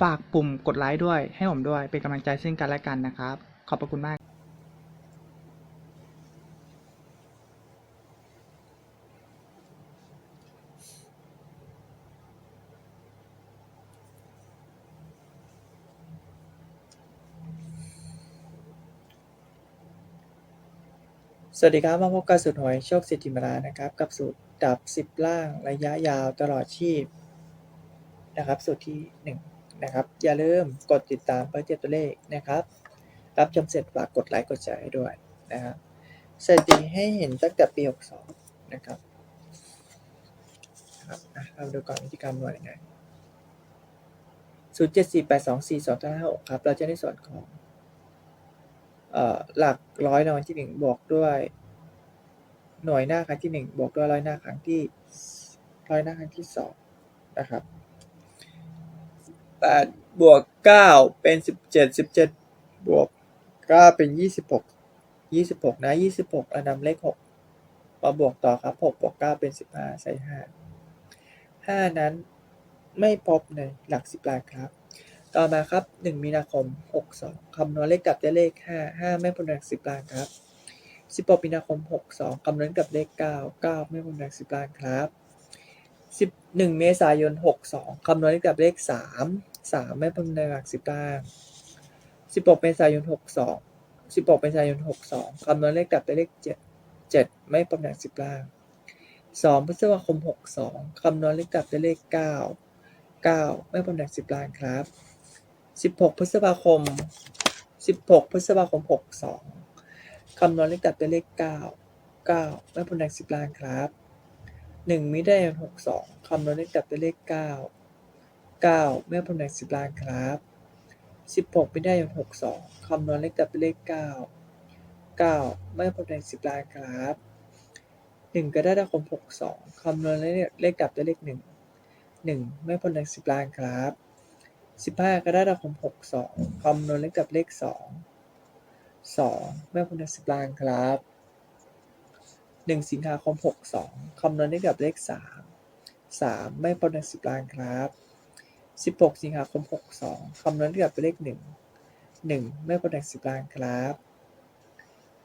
ฝากปุ่มกดไลค์ด้วย ให้ผมด้วย เป็นกำลังใจซึ่งกันและกันนะครับ ขอบพระคุณมากสวัสดีครับ มาพบกับสูตรหวยโชคสิทธิมาลานะครับ กับสูตรดับ 10 ล่างระยะยาวตลอดชีพนะครับ สูตรที่ 1 นะครับ อย่าลืมกดติดตามเพื่อเจ็บตัวเลขนะครับ รับชมเสร็จฝากกดไลค์กดแชร์ให้ด้วยนะครับสถิติให้เห็นตั้งแต่ปี 62 นะครับครับเราดูก่อนวิธีการคำนวณยังไง0 7 4 8 2 4 2 5 6ครับ เราจะในส่วนของเอ่อหลักร้อยรางวัลที่หนึ่งบวกด้วย หน่วยหน้าครั้งที่หนึ่งบวกด้วยร้อยหน้าครั้งที่ร้อยหน้าครั้งที่สองนะครับ แปดบวกเก้าเป็นสิบเจ็ดสิบเจ็ดบวกเก้าเป็นยี่สิบหกยี่สิบหกนะยี่สิบหกเรานำเลขหกมาบวกต่อครับหกบวกเก้าเป็นสิบห้าใส่ห้าห้านั้นไม่พบในหลักสิบล้านครับ ต่อมาครับ 1 มีนาคม 62คำนวณเลขกลับได้เลข 5 5 ไม่พ้นหลัก 10ล้านครับ 16 มีนาคม 62คำนวณกลับเลข 9 9 ไม่พ้นหลัก 10ล้านครับ สิบหนึ่งเมษายนหกสองคำนวณกับเลขสามสามไม่เป็นหลักสิบล้างสิบหกเมษายนหกสองสิบหกเมษายนหกสองคำนวณเลขกลับได้เลขเจ็ดเจ็ดไม่เป็นหนักสิบล่างสองพฤษภาคมหกสองคำนวณเลขกลับได้เลขเก้าเก้าไม่เป็นหนักสิบล่างครับสิบหกพฤษภาคมสิบหกพฤษภาคมหกสองคำนวณเลขกลับได้เลขเก้าเก้าไม่เป็นหนักสิบล่างครับ หนึ่งไม่ได้หกสองคำนวณได้กลับเป็นเลขเก้าเก้าเมื่อผลแห่งสิบล้านครับสิบหกไม่ได้หกสองคำนวณเลขกลับเป็นเลขเก้าเก้าเมื่อผลแห่งสิบล้านครับหนึ่งกระดาษคมหกสองคำนวณเลขกลับเป็นเลขหนึ่งหนึ่งเมื่อผลแห่งสิบล้านครับสิบห้ากระดาษคมหกสองคำนวณเลขกลับเลขสองสองเมื่อผลแห่งสิบล้านครับ หนึ่งสิงหาคมหกสองคำนวณได้กับเลขสามสามไม่ปนักสิบล้านครับสิบหกสิงหาคมหกสองคำนวณได้กับเลขหนึ่งหนึ่งไม่ปนักสิบล้านครับ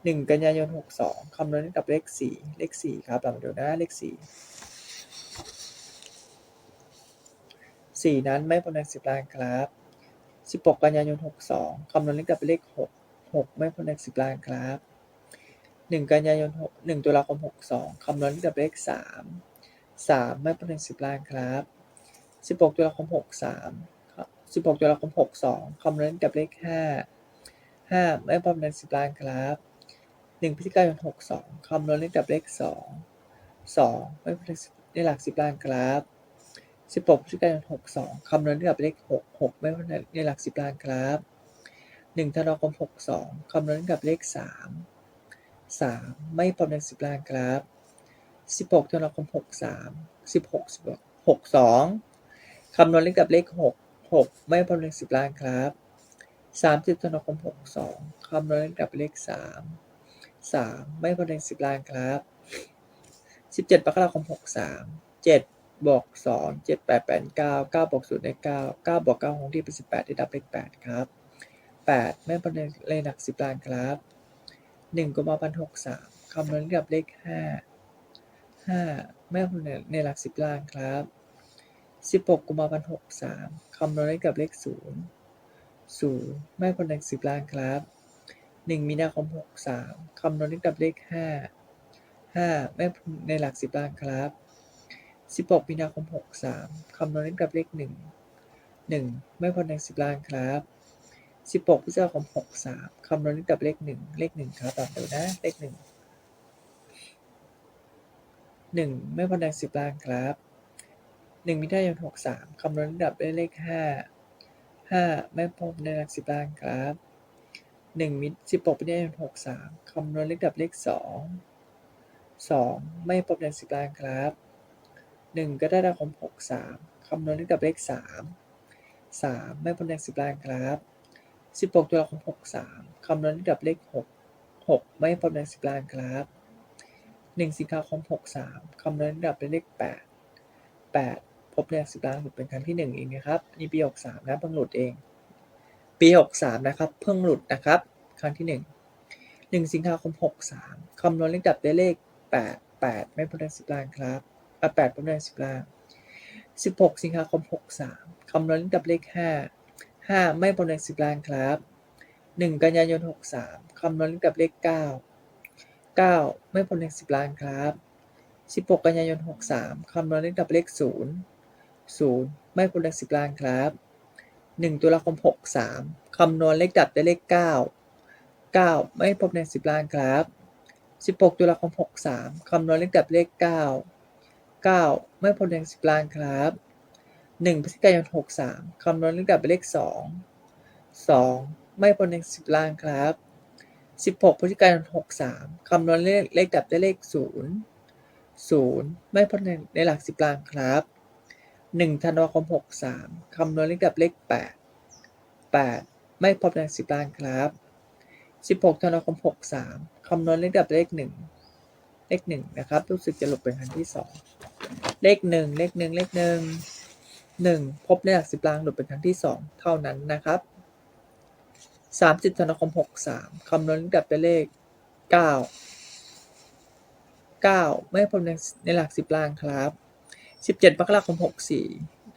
หนึ่งกันยายนหกสองคำนวณได้กับเลขสี่เลขสี่ครับลองดูนะเลขสี่สี่นั้นไม่ปนักสิบล้านครับสิบหกกันยายนหกสองคำนวณได้กับเลขหกหกไม่ปนักสิบล้านครับ หนึ่งกันยายนหกหนึ่งตุลาคมหกสองคำนวณดับเลขสามสามไม่เป็นหนึ่สิบล้านครับสิบหกตุลาคมหกสามสิบหกตุลาคมหกสองคำนวณดับเลขห้าห้าไม่เป็นหนึ่สิบล้านครับหนึ่งพฤศจิกายนหกสองคำนวณดับเลขสองสองไม่เป็นในหลักสิบล้านครับสิบหกพฤศจิกายนหกสองคำนวณดับเลขหกหกไม่เป็นในหลักสิบล้านครับหนึ่งธันวาคมหกสองคำนวณดับเลขสาม 3 ไม่พ้นใน10ล้านครับ 16ธันวาคม 63 16 62 คำนวณเลขกับเลข 6 6 ไม่พ้นใน10ล้านครับ 30ธันวาคม 62 คำนวณเลขกับเลข 3 3 ไม่พ้นใน10ล้านครับ 17มกราคม 63 7บวกสองเจ็ดแปดแปดเก้าเก้าบวกศูนย์ได้เก้าเก้าบวกเก้าคงที่เป็นสิบแปดได้ดับเลขแปดครับแปดแม่นเป็นเลขหนักสิบล้านครับ หนึ่งกุมภาพันธ์หกสามคำนวณกับเลขห้าห้าแม่เป็นในหลักสิบล้านครับสิบหกกุมภาพันธ์หกสามคำนวณกับเลขศูนย์ศูนย์แม่เป็นในสิบล้านครับหนึ่งมีนาคมหกสามคำนวณกับเลขห้าห้าไม่พบในหลักสิบล้านครับสิบหกมีนาคมหกสามคำนวณเลขดับเลขหนึ่งหนึ่งไม่พบในสิบล้านครับ สิบหกพฤษภาคมหกสามคำนวณเลขดับเลขหนึ่งเลขหนึ่งครับตามเดี๋ยวนะเลขหนึ่งหนึ่งไม่พบในสิบล้านครับหนึ่งมิถุนายนหกสามคำนวณเลขดับด้วยเลขห้าห้าไม่พบในหลักสิบล้านครับหนึ่งมิสิบหกมิถุนายนหกสามคำนวณเลขดับเลขสองสองไม่พบในสิบล้านครับหนึ่งกรกฎาคมหกสามคำนวณเลขดับเลขสามสามไม่พบในสิบล้านครับ สิบหกตุลาคมหกสามคำนวณเลขดับเลขหกหกไม่พบในสิบล้านครับหนึ่งสิงหาคมหกสามคำนวณเลขดับเป็นเลขแปดแปดพบในสิบล้านหลุดเป็นครั้งที่หนึ่งเองนะครับอันนี่ปีหกสามนะเพิ่งหลุดเอง ปีหกสามนะครับ เพิ่งหลุดนะครับ ครั้งที่หนึ่งหนึ่งสิงหาคมหกสามคำนวณเลขดับได้เลขแปดแปดไม่พบในสิบล้านครับอะแปดพบในสิบล้านสิบหกสิงหาคมหกสามคำนวณเลขดับเลขห้าห้าไม่พบในสิบล้านครับหนึ่งกันยายนหกสามคำนวณเลขดับเลขเก้าเก้าไม่พบในสิบล้านครับสิบหกกันยายนหกสามคำนวณเลขดับเลขศูนย์ศูนย์ไม่พบในสิบล้านครับหนึ่งตุลาคมหกสามคำนวณเลขดับได้เลขเก้าเก้าไม่พบในสิบล้านครับสิบหกตุลาคมหกสามคำนวณเลขดับเลขเก้าเก้าไม่พบในสิบล้านครับ หนึ่งพฤศจิกายนหกสามคำนวณเลขดับเป็นเลขสองสองไม่พบในสิบล้านครับสิบหกพฤศจิกายนหกสามคำนวณเลขเลขดับได้เลขศูนย์ศูนย์ไม่พบในในหลักสิบล้านครับหนึ่งธันวาคมหกสามคำนวณเลขดับเลขแปดแปดไม่พบในสิบล้านครับสิบหกธันวาคมหกสามคำนวณเลขดับเลขหนึ่งเลขหนึ่งนะครับ รู้สึกจะหลบเป็นครั้งที่สองเลขหนึ่งเลขหนึ่งเลขหนึ่ง หนึ่งพบในหลักสิบล้านหลุดเป็นครั้งที่สองเท่านั้นนะครับสามสิบธันวาคมหกสามคำนวณดับเป็นเลขเก้าเก้าไม่พบในในหลักสิบล้านครับสิบเจ็ดมกราคมหกสี่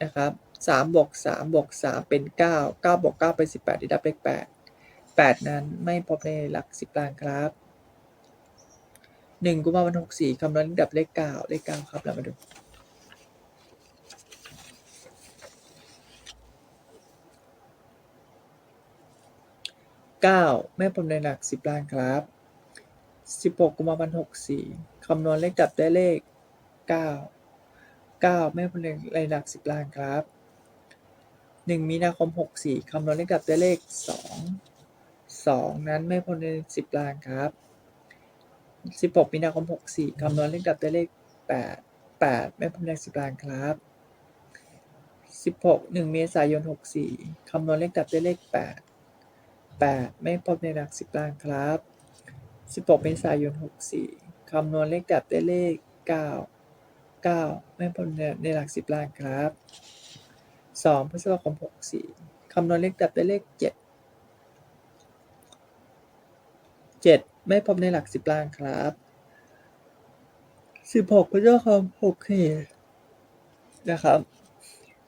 นะครับสามบวกสามบวกสามเป็นเก้าเก้าบวกเก้าเป็นสิบแปดได้ดับเลขแปดแปดนั้นไม่พบในหลักสิบล้านครับหนึ่งกุมภาพันธ์หกสี่คำนวณดับเลขเก้าเลขเก้าครับเรามาดู เก้าแม่พบในหลักสิบล้านครับสิบหกกุมภาพันธ์หกสี่คำนวณเลขดับได้เลขเก้าเก้าแม่พบในหลักสิบล้านครับหนึ่งมีนาคมหกสี่คำนวณเลขดับได้เลขสองสองนั้นแม่พบในสิบล้านครับสิบหกมีนาคมหกสี่คำนวณเลขดับได้เลขแปดแปดแม่พบในสิบล้านครับสิบหกหนึ่งเมษายนหกสี่คำนวณเลขดับได้เลขแปดแปดไม่พบในหลักสิบล้านครับสิบหกเมษายนหกสี่คำนวณเลขดับได้เลขเก้าเก้าไม่พบในในหลักสิบล้านครับสองพฤษภาคมหกสี่คำนวณเลขดับได้เลขเจ็ดเจ็ดไม่พบในหลักสิบล้านครับสิบหกพฤษภาคมหกสี่นะครับ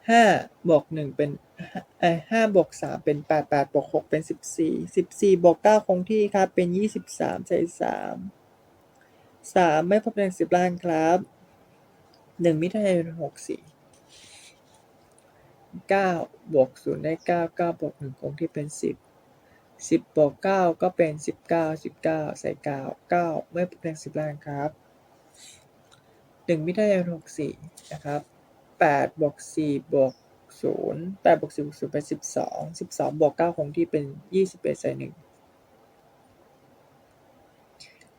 ห้าบวกหนึ่งเป็นไอห้าบวกสามเป็นแปดแปดบวกหกเป็นสิบสี่สิบสี่บวกเก้าคงที่ครับ เป็นยี่สิบสามใส่สามสามไม่พบในสิบล้านครับหนึ่งมิถุนายนหกสี่เก้าบวกศูนย์ได้เก้าเก้าบวกหนึ่งคงที่เป็นสิบสิบบวกเก้าก็เป็นสิบเก้าสิบเก้าใส่เก้าเก้าไม่พบในสิบล้านครับหนึ่งมิถุนายนหกสี่นะครับ แปดบวกสี่บวกศูนย์แปดบวกสิบบวกศูนย์เป็นสิบสองสิบสองบวกเก้าคงที่เป็นยี่สิบเอ็ดใส่หนึ่ง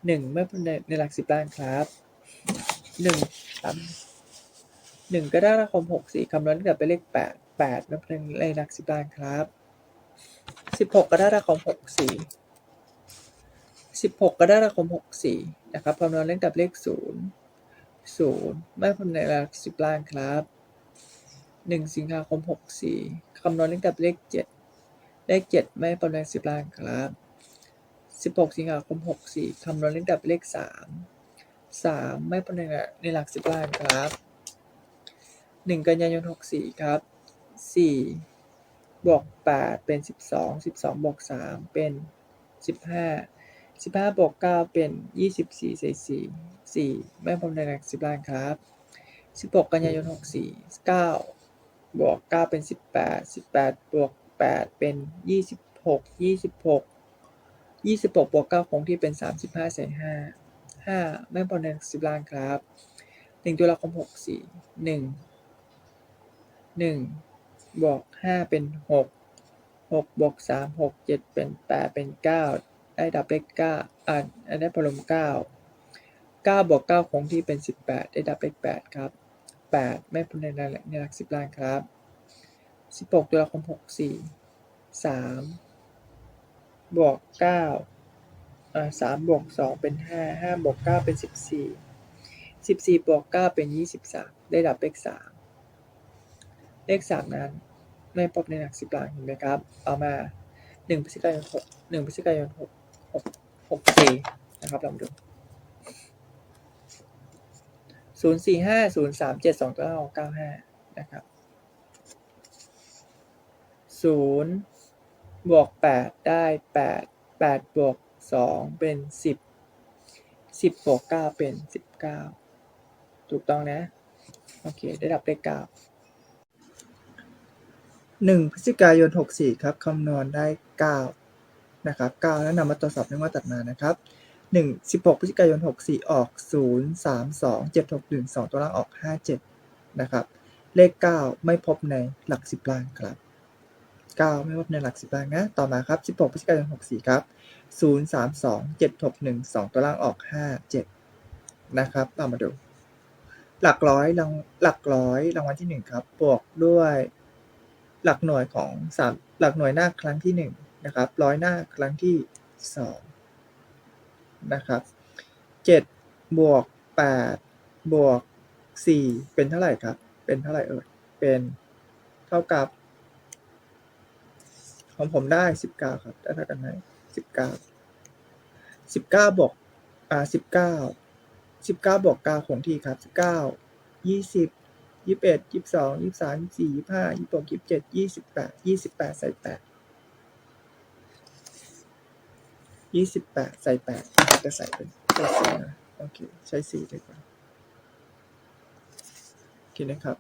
หนึ่งไม่เป็นในในหลักสิบล้านครับหนึ่งสามหนึ่งก็ได้ละคมหกสี่คำนวณกลับไปนเลขแปดแปดไม่เป็นในหลักสิบล้านครับสิบหกก็ได้ละคมหกสี่สิบหกก็ได้ละคมหกสี่นะครับคำนวณเล่นกับเลขศูนย์ ศูนย์ไม่เป็นในหลักสิบล้านครับหนึ่งสิงหาคมหกสี่คำนวณเลขดับเลขเจ็ดเลขเจ็ดไม่ประมาณสิบล้านครับสิบหกสิงหาคมหกสี่คำนวณเลขดับเลขสามสามไม่ประมาณในหลักสิบล้านครับหนึ่งกันยายนหกสี่ครับสี่บวกแปดเป็นสิบสองสิบสองบวกสามเป็นสิบห้า สิบห้าบวกเก้าเป็นยี่สิบสี่ใส่สี่สี่ไม่พบในหลักสิบล้านครับสิบหกกันยายนหกสี่เก้าบวกเก้าเป็นสิบแปดสิบแปดบวกแปดเป็นยี่สิบหกยี่สิบหกยี่สิบหกบวกเก้าคงที่เป็นสามสิบห้าใส่ห้าห้าไม่พบในหลักสิบล้านครับหนึ่งตัวละครหกสี่หนึ่งหนึ่งบวกห้าเป็นหกหกบวกสามหกเจ็ดเป็นแปดเป็นเก้า ได้ดับเลขเก้าอ่าได้พลมเก้าเก้าบวกเก้าคงที่เป็นสิบแปดได้ดับเลขแปดครับแปดไม่พ้นในหลักในหลักสิบล้านครับสิบหกตัวละครหกสี่สามบวกเก้าอ่าสามบวกสองเป็นห้าห้าบวกเก้าเป็นสิบสี่สิบสี่บวกเก้าเป็นยี่สิบสามได้ดับเลขสามเลขสามนั้นไม่พบในหลักสิบล้านเห็นไหมครับ เอามาหนึ่งพฤศจิกายนหกหนึ่งพฤศจิกายนหก หกสี่นะครับลองดูศูนย์สี่ห้าศูนย์สามเจ็ดสองเก้าเก้าห้านะครับศูนย์บวกแปดได้แปดแปดบวกสองเป็นสิบสิบบวกเก้าเป็นสิบเก้าถูกต้องนะ โอเค ได้ดับเลขเก้าหนึ่งพฤศจิกายนหกสี่ครับ คำนวณได้เก้า นะครับเก้าแล้วนำมาตรวจสอบในงวดตัดมานะครับหนึ่งสิบหกพฤศจิกายนหกสี่ออกศูนย์สามสองเจ็ดหกหนึ่งสองตัวล่างออกห้าเจ็ดนะครับ เลขเก้าไม่พบในหลักสิบล่างครับเก้าไม่พบในหลักสิบล่างนะ ต่อมาครับสิบหกพฤศจิกายนหกสี่ครับศูนย์สามสองเจ็ดหกหนึ่งสองตัวล่างออกห้าเจ็ดนะครับเรามาดู หลักร้อยรางหลักร้อยรางวัลที่หนึ่งครับ บวกด้วยหลักหน่วยของสามหลักหน่วยหน้าครั้งที่ห นะครับร้อยหน้าครั้งที่2นะครับ7บวก8บวก4เป็นเท่าไหร่ครับ เป็นเท่าไหร่เอ่ยเป็นเท่ากับ ของผมได้ 19 ครับได้เท่ากันไหม19 19บวกอ่า19 19บวก9คงที่ครับ19 20 21 22 23 24 25 26 27 28 28 ใส่8 ยี่สิบแปดใส่แปดจะใส่เป็นใส่สี่นะโอเค ใช้สี่ดีกว่าโอเคนะครับ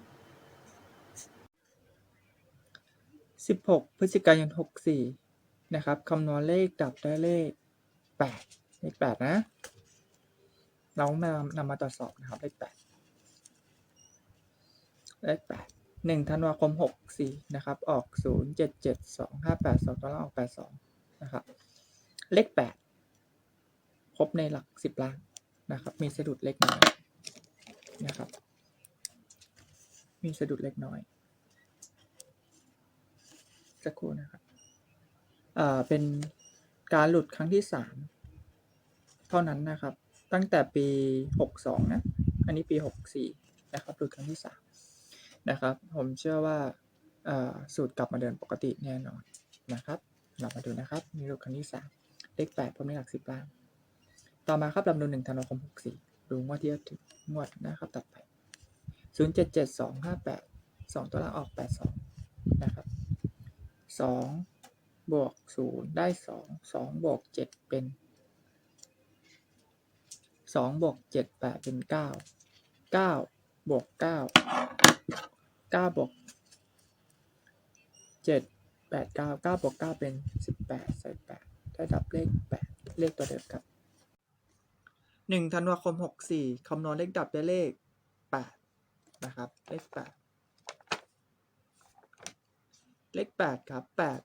สิบหกพฤศจิกายนหกสี่นะครับคำนวณเลขดับได้เลขแปดเลขแปดนะ เรามานำมาตรวจสอบนะครับเลขแปดเลขแปดหนึ่งธันวาคมหกสี่นะครับ ออกศูนย์เจ็ดเจ็ดสองห้าแปดสองตัวล่างออกแปดสองนะครับ เลขแปดพบในหลักสิบล้านนะครับ มีสะดุดเล็กน้อยนะครับ มีสะดุดเล็กน้อยสักครู่นะครับอ่าเป็นการหลุดครั้งที่สามเท่านั้นนะครับ ตั้งแต่ปีหกสองนะ อันนี้ปีหกสี่นะครับหลุดครั้งที่สามนะครับ ผมเชื่อว่าสูตรกลับมาเดินปกติแน่นอนนะครับ เรามาดูนะครับ มีรูปครั้งที่สาม เลขแปดผมในหลักสิบล้านต่อมาครับลำดับหนึ่งธันวาคมหกสี่ดูงวดที่ถึงงวดนะครับตัดไปศูนย์เจ็ดเจ็ดสองห้าแปดสองตัวล่างออกแปดสองนะครับสองบวกศูนย์ได้สองสองบวกเจ็ดเป็นสองบวกเจ็ดแปดเป็นเก้าเก้าบวกเก้าเก้าบวกเจ็ดแปดเก้าเก้าบวกเก้าเป็นสิบแปดใส่แปด ได้ดับเลขแปดเลขตัวเดิมครับหนึ่งธันวาคมหกสี่คำนวณเลขดับได้เลขแปดนะครับ เลขแปดเลขแปดครับแปด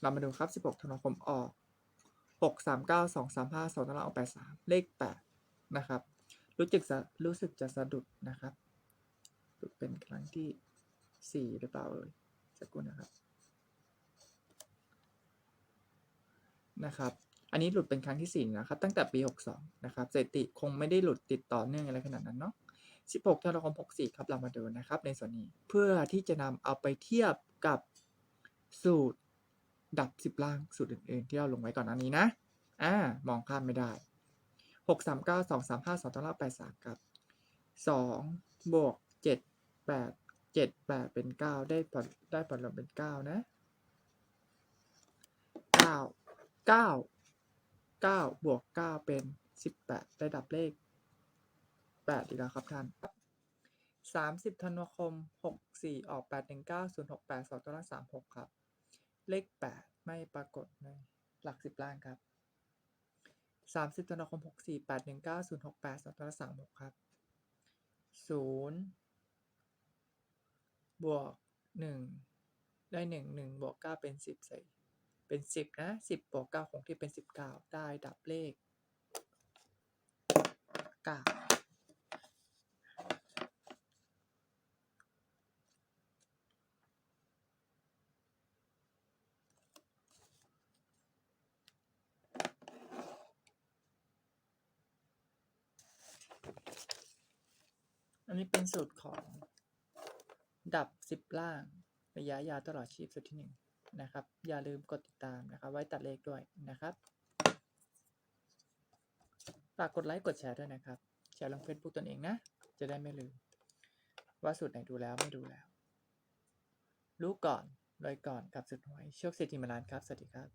เรามาดูครับสิบหกธันวาคมออกหกสามเก้าสองสามห้าสองตารางออกแปดสามเลขแปดนะครับ รู้สึกจะรู้สึกจะสะดุดนะครับ เป็นครั้งที่สี่หรือเปล่าเอ่ยสักครู่นะครับ นะครับ อันนี้หลุดเป็นครั้งที่สี่นะครับ ตั้งแต่ปีหกสองนะครับสถิติคงไม่ได้หลุดติดต่อเนื่องอะไรขนาดนั้นเนาะสิบหกธันวาคมหกสี่ครับเรามาดูนะครับ ในส่วนนี้เพื่อที่จะนำเอาไปเทียบกับสูตรดับสิบล่างสูตรอื่นๆ ที่เราลงไว้ก่อนอันนี้นะ อ่า มองข้ามไม่ได้หกสามเก้าสองสามห้าสองตารางแปดสามครับสองบวกเจ็ดแปดเจ็ดแปดเป็นเก้าได้ผลได้ผลลัพธ์เป็นเก้านะเก้า เก้าเก้าบวกเก้าเป็นสิบแปดระดับเลขแปดอีกแล้วครับท่านสามสิบธันวาคมหกสี่ออกแปดหนึ่งเก้าศูนย์หกแปดสองตัวละสามหกครับ เลขแปดไม่ปรากฏในหลักสิบล้านครับสามสิบธันวาคมหกสี่แปดหนึ่งเก้าศูนย์หกแปดสองตัวละสามหกครับศูนย์บวกหนึ่งได้หนึ่งหนึ่งบวกเก้าเป็นสิบใส่ เป็นสิบนะสิบบวกเก้าคงที่เป็นสิบเก้าได้ดับเลขเก้าอันนี้เป็นสูตรของดับสิบล่าง ระยะยาวตลอดชีพสูตรที่หนึ่ง นะครับ อย่าลืมกดติดตามนะครับ ไว้ตัดเลขด้วยนะครับฝากกดไลค์กดแชร์ด้วยนะครับ แชร์ลงเฟซบุ๊กตนเองนะ จะได้ไม่ลืม ว่าสูตรไหนดูแล้วไม่ดูแล้ว รู้ก่อนรวยก่อนกับสุดหวยโชคเศรษฐีมาลานครับ สวัสดีครับ